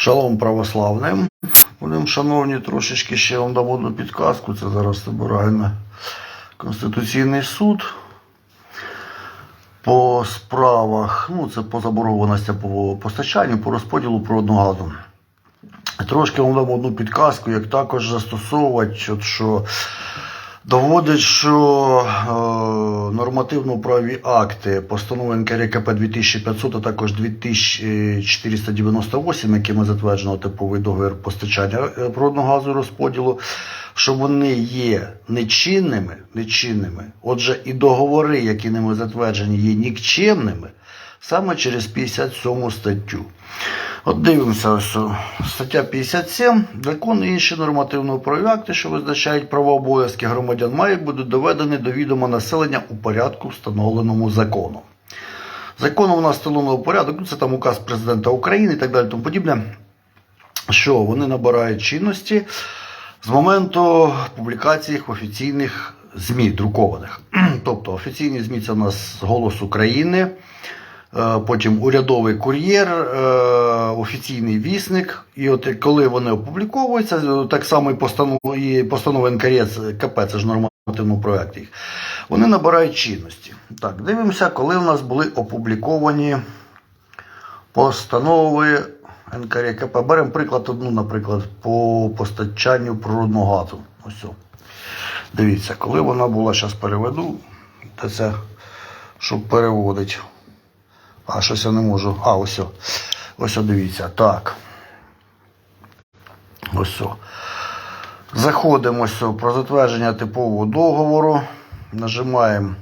Шалом православним. Будемо, шановні, трошечки ще вам дам одну підказку. Це зараз збираю на Конституційний суд. По справах, ну це по заборгованості по постачанню, по розподілу природного газу. Трошки вам дам одну підказку, як також застосовувати, що доводить, що е, нормативно-правові акти постанови НКРКП 2500, а також 2498, якими затверджено типовий договір постачання е, природного газу розподілу, що вони є нечинними, нечинними. Отже, і договори, які ними затверджені, є нікчемними саме через 57 статтю. От дивимося, ось стаття 57. Закон і інші нормативно-правові акти, що визначають права обов'язки громадян, мають бути доведені до відома населення у порядку, встановленому законом. Законом у нас встановленого порядок, ну, це там указ президента України і так далі, тому подібне, що вони набирають чинності з моменту публікації в офіційних ЗМІ друкованих. Тобто офіційні ЗМІ це у нас голос України. Е, потім урядовий кур'єр, е, офіційний вісник. І от коли вони опубліковуються, так само і постанови, постанови НКРС КП, це ж нормативний проект їх, вони набирають чинності. Так, дивимося, коли у нас були опубліковані постанови НКРКП. Беремо приклад одну, наприклад, по постачанню природного газу. Ось. Дивіться, коли вона була, зараз переведу, це, щоб переводити. А щось я не можу. А, ось. Ось дивіться. Так. Ось. Заходимо ось про затвердження типового договору. Нажимаємо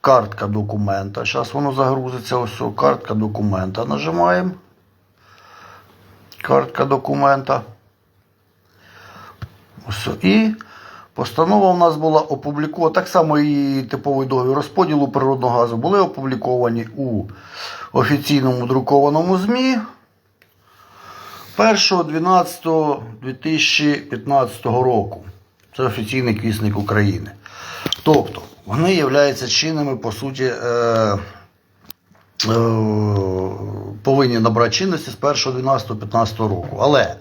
картка документа. Зараз воно загрузиться. Ось картка документа. Нажимаємо. Картка документа. Ось. І Постанова у нас була опублікована, так само і типовий договір розподілу природного газу були опубліковані у офіційному друкованому ЗМІ 1.12.2015 року. Це офіційний квісник України. Тобто, вони являються чинними, по суті, е, е, повинні набрати чинності з 1.12.15 року. Але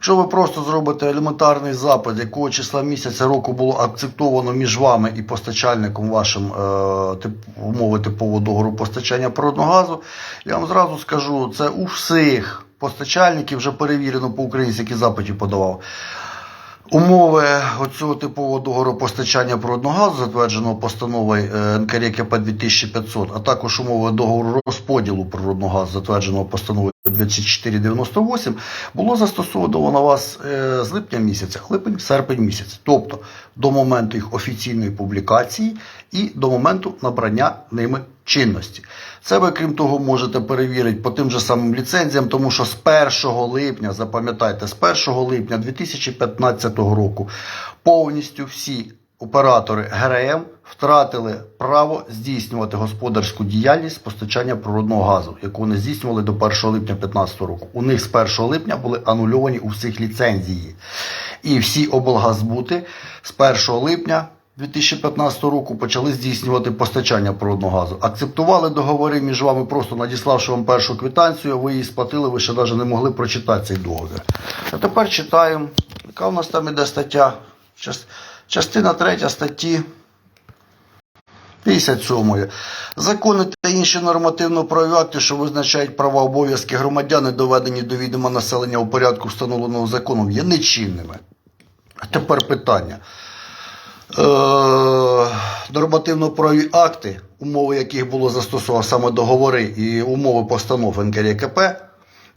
Якщо ви просто зробите елементарний запит, якого числа місяця року було акцептовано між вами і постачальником вашим е, умови типового договору постачання природного газу, я вам зразу скажу, це у всіх постачальників вже перевірено по українськи, які запитів подавав. Умови оцього типового договору постачання природного газу, затвердженого постановою е, НКРКП 2500, а також умови договору розподілу природного газу, затвердженого постановою 2498, було застосовано на вас е, з липня місяця, липень-серпень місяць, тобто до моменту їх офіційної публікації і до моменту набрання ними чинності. Це ви, крім того, можете перевірити по тим же самим ліцензіям, тому що з 1 липня, запам'ятайте, з 1 липня 2015 року повністю всі оператори ГРМ втратили право здійснювати господарську діяльність постачання природного газу, яку вони здійснювали до 1 липня 2015 року. У них з 1 липня були анульовані у всіх ліцензії. І всі облгазбути з 1 липня 2015 року почали здійснювати постачання природного газу. Акцептували договори між вами, просто надіславши вам першу квитанцію, ви її сплатили, ви ще навіть не могли прочитати цей договір. А тепер читаємо, яка у нас там іде стаття. Частина 3 статті 57. Закони та інші нормативно-правові акти, що визначають права обов'язки громадян, доведені до відома населення у порядку, встановленого законом, є нечинними. Тепер питання. Е, нормативно-правові акти, умови яких було застосовано саме договори і умови постанов НКРКП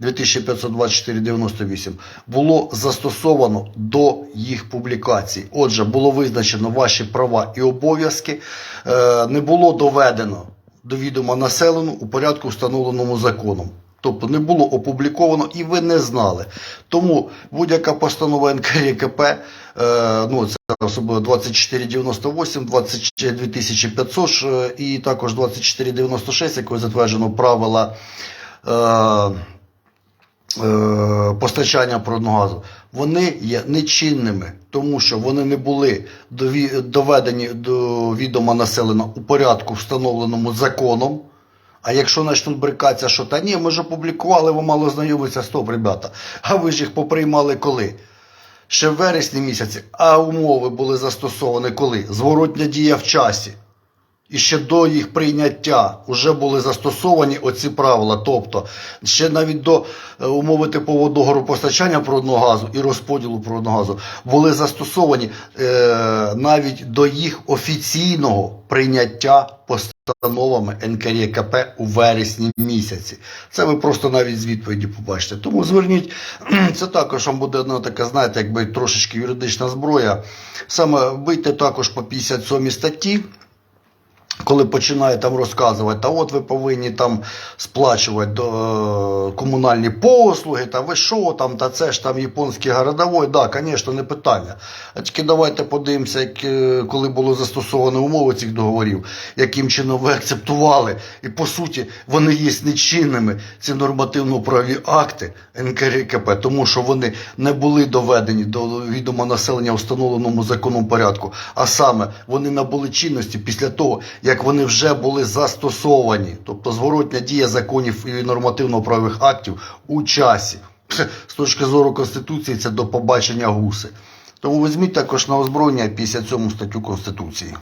2524-98 було застосовано до їх публікації. Отже, було визначено ваші права і обов'язки, е, не було доведено до відома населену у порядку, встановленому законом. Тобто не було опубліковано і ви не знали. Тому будь-яка постанова НКРКП, е, ну це особливо 2498, 22500 е, і також 2496, якою затверджено правила. Е, е, постачання природного газу, вони є нечинними, тому що вони не були доведені до відома населення у порядку, встановленому законом, А якщо почнуть брикатися, що та ні, ми ж опублікували, ви мало знайомитися, стоп, ребята. А ви ж їх поприймали коли? Ще в вересні місяці, а умови були застосовані коли? Зворотня дія в часі. І ще до їх прийняття вже були застосовані оці правила. Тобто, ще навіть до е, умови типового договору постачання природного газу і розподілу природного газу були застосовані е, навіть до їх офіційного прийняття постановами НКРЄКП у вересні місяці. Це ви просто навіть з відповіді побачите. Тому зверніть, це також вам буде одна така, знаєте, якби трошечки юридична зброя. Саме вийти також по 57 статті коли починає там розказувати, та от ви повинні там сплачувати до, е, комунальні послуги, та ви що там, та це ж там японський городовой, да, звісно, не питання. А тільки давайте подивимося, як, е, коли було застосовано умови цих договорів, яким чином ви акцептували. І по суті вони є нечинними, ці нормативно-правові акти НКРКП, тому що вони не були доведені до відома населення у встановленому законом порядку, а саме вони набули чинності після того, як вони вже були застосовані, тобто зворотня дія законів і нормативно-правових актів у часі. З точки зору Конституції це до побачення гуси. Тому візьміть також на озброєння 57 статтю Конституції.